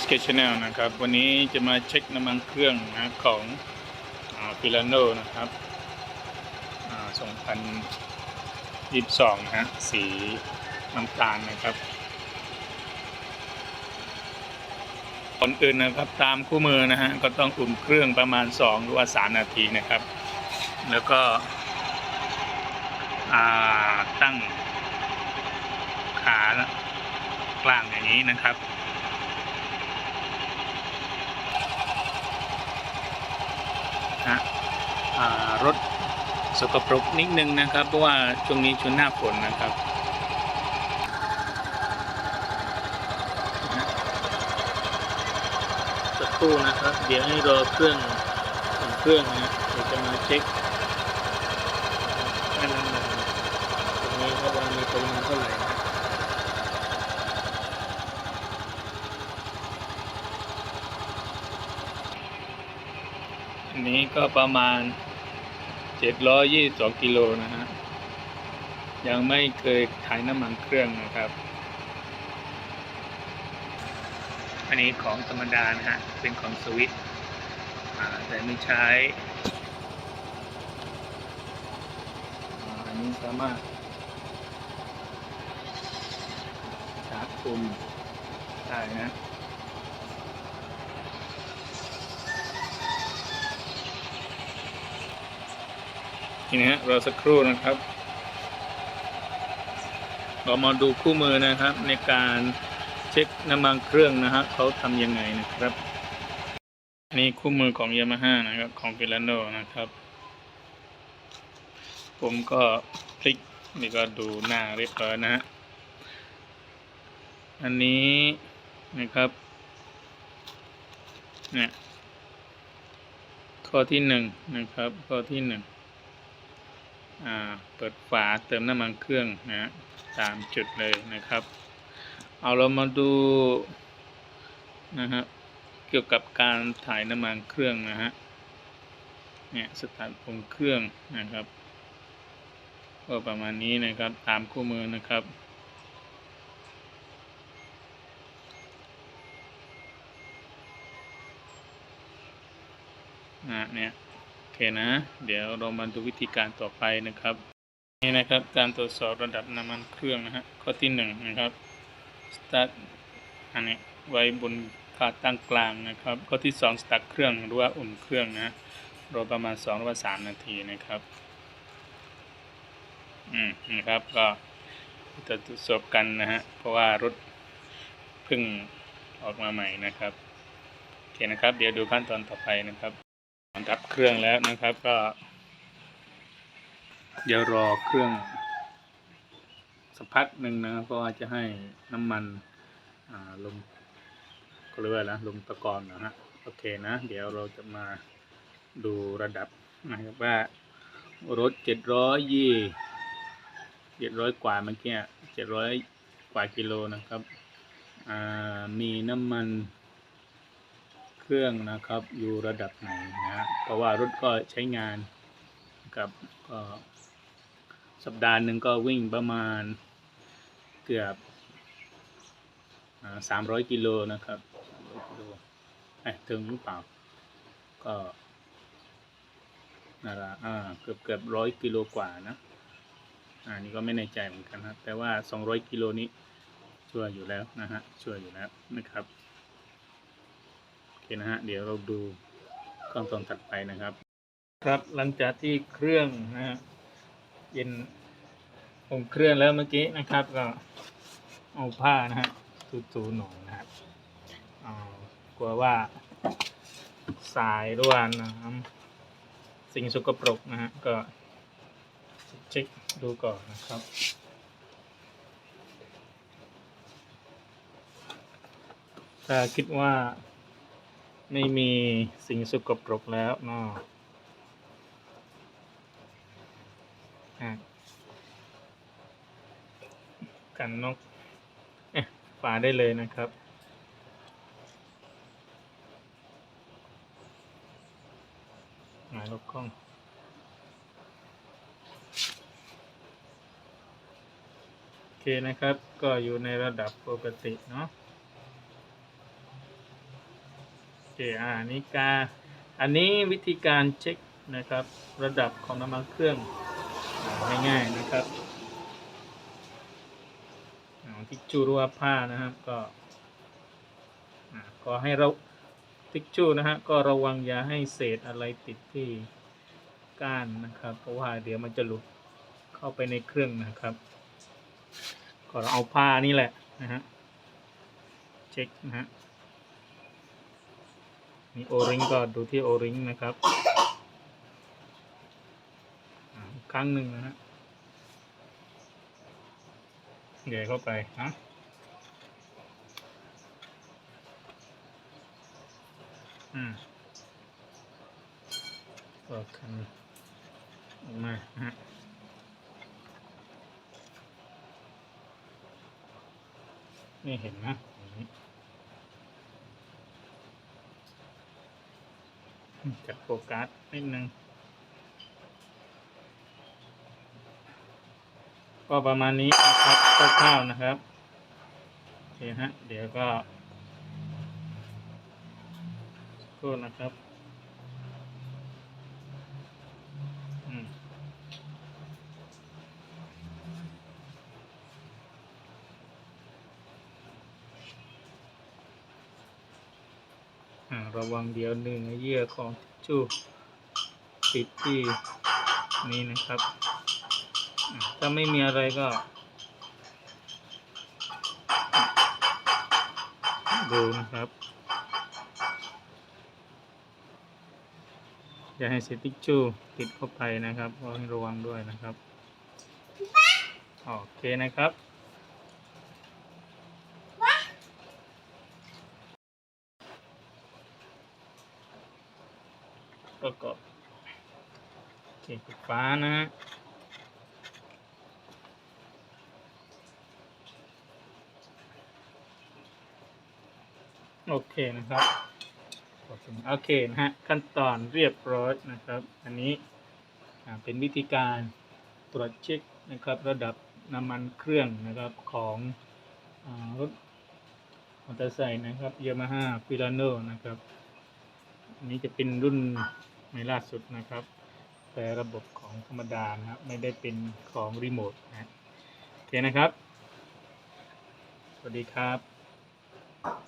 SK Channel นะครับ วันนี้จะมาเช็คน้ำมันเครื่องนะของฟิลานโนนะครับอ่า2022นะฮะสีน้ำตาลนะครับก่อนอื่นนะครับตามคู่มือนะฮะก็ต้องอุ่นเครื่องประมาณ 2 หรือว่า 3 นาทีนะครับ แล้วก็ตั้งขากลางอย่างนี้นะครับ นะรถสกปรกนิดนึงนะครับ เพราะว่าช่วงนี้ช่วงหน้าฝนนะครับสักครู่นะครับ เดี๋ยวให้รอเครื่องอุ่นเครื่องนะเดี๋ยวจะมาเช็คว่าน้นตรงนี้ครับว่ามีปริมาณเท่าไหร่ นะอันนี้ก็ประมาณ 722กิโลนะฮะ ยังไม่เคยถ่ายน้ำมันเครื่องนะครับ อันนี้ของธรรมดานะฮะ เป็นของสวิตแต่ไม่ใช้อันนี้สามารถชาร์จปุ่มได้นะ ทีนี้ฮะรอสักครู่นะครับ เรามาดูคู่มือนะครับ ในการเช็คน้ำมันเครื่องนะฮะเขาทำยังไงนะครับอันนี่คู่มือของยามาฮ่านะครับของฟิลาโนนะครับ ผมก็คลิกนี่ก็ดูหน้าเรียบร้อยนะฮะอันนี้นะครับเนี่ยข้อที่หนึ่งนะครับ ข้อที่หนึ่ง เปิดฝาเติมน้ำมันเครื่องนะฮะตามจุดเลยนะครับ เอาเรามาดูนะฮะเกี่ยวกับการถ่ายน้ำมันเครื่องนะฮะเนี่ยสถานปุ่มเครื่องนะครับก็ประมาณนี้นะครับตามคู่มือนะครับอ่าเนี่ย นะ เดี๋ยวเรามาดูวิธีการต่อไปนะครับ นี่นะครับการตรวจสอบระดับน้ำมันเครื่องนะฮะข้อที่หนึ่งนะครับ start อันนี้ไว้บนขาตั้งกลางนะครับ ข้อที่สอง start เครื่องหรือว่าอุ่นเครื่องนะรอประมาณสองหรือว่าสามนาทีนะครับอืมนะครับก็จะตรวจสอบกันนะฮะเพราะว่ารถเพิ่งออกมาใหม่นะครับโอเคนะครับ เดี๋ยวดูขั้นตอนต่อไปนะครับ รับเครื่องแล้วนะครับก็ เดี๋ยวรอเครื่องสักพักหนึ่งนะครับก็จะให้น้ำมันลงก็เรียกว่านะลงตะกอนนะฮะโอเคนะ เดี๋ยวเราจะมาดูระดับนะครับว่ารถเจ็ดร้อยยี่เจ็ดร้อยกว่าเมื่อกี้เจ็ดร้อยกว่ากิโลนะครับมีน้ำมัน รื่องนะครับอยู่ระดับไหนนะเพราะว่ารถก็ใช้งานนะครับก็สัปดาห์หนึ่งก็วิ่งประมาณเกือบสามร้อยกิโลนะครับกิโลเอ้ถึงหรือเปล่าก็นั่นละอ่าเกือบเกือบร้อยกิโลกว่านะอ่านี่ก็ไม่แน่ใจเหมือนกันนะแต่ว่าสองร้อยกิโลนี้ชัวร์อยู่แล้วนะฮะชัวร์อยู่แล้วนะครับ นะฮะเดี๋ยวเราดูขั้นตอนถัดไปนะครับ ครับหลังจากที่เครื่องนะฮะเย็นผมเครื่องแล้วเมื่อกี้นะครับ ก็เอาผ้านะฮะถูๆหน่อยนะครับอ่ากลัวว่าสายรือว่าน้ำสิ่งสกปรกนะฮะก็เช็คดูก่อนนะครับถ้าคิดว่า ไม่มีสิ่งสกปรกแล้วเนาะกันนกเอ๊ะฝาได้เลยนะครับหมายลบกล้องโอเคนะครับ ก็อยู่ในระดับปกติเนาะ อ่านี่กา อันนี้วิธีการเช็คนะครับ ระดับของน้ำมันเครื่องง่ายๆนะครับทิชชู่รั่วผ้านะครับก็อ่าก็ให้เราทิชชู่นะฮะก็ระวังอย่าให้เศษอะไรติดที่ก้านนะครับ เพราะว่าเดี๋ยวมันจะหลุดเข้าไปในเครื่องนะครับ ก็เราเอาผ้านี่แหละนะฮะเช็คนะฮะ มีโอริงก็ดูที่โอริงนะครับครั้งหนึ่งนะฮะเหยวเข้าไปฮะอืมก็คันออกมาฮะนี่เห็นนะอย่างนี้ จัดโฟกัสนิดนึง ก็ประมาณนี้นะครับคร่าวๆนะครับ โอเคฮะ เดี๋ยวก็สักครู่นะครับ ระวังเดี๋ยวเนื้อเยื่อของทิชชู่ติดที่นี้นะครับ ถ้าไม่มีอะไรก็ ดูนะครับ อย่าให้เศษทิชชู่ติดเข้าไปนะครับก็ให้ระวังด้วยนะครับ โอเคนะครับ ประกอบเขียนไฟฟ้านะฮะโอเคนะครับโอเคนะฮะขั้นตอนเรียบร้อยนะครับ อันนี้เป็นวิธีการตรวจเช็คนะครับ ระดับน้ำมันเครื่องนะครับของอรถมอเตอร์ไซค์นะครับยามาฮ่าฟิลาโนนะครับ อันนี้จะเป็นรุ่น ใหม่ล่าสุดนะครับ แต่ระบบของธรรมดานะครับไม่ได้เป็นของรีโมทนะโอเคนะครับ สวัสดีครับ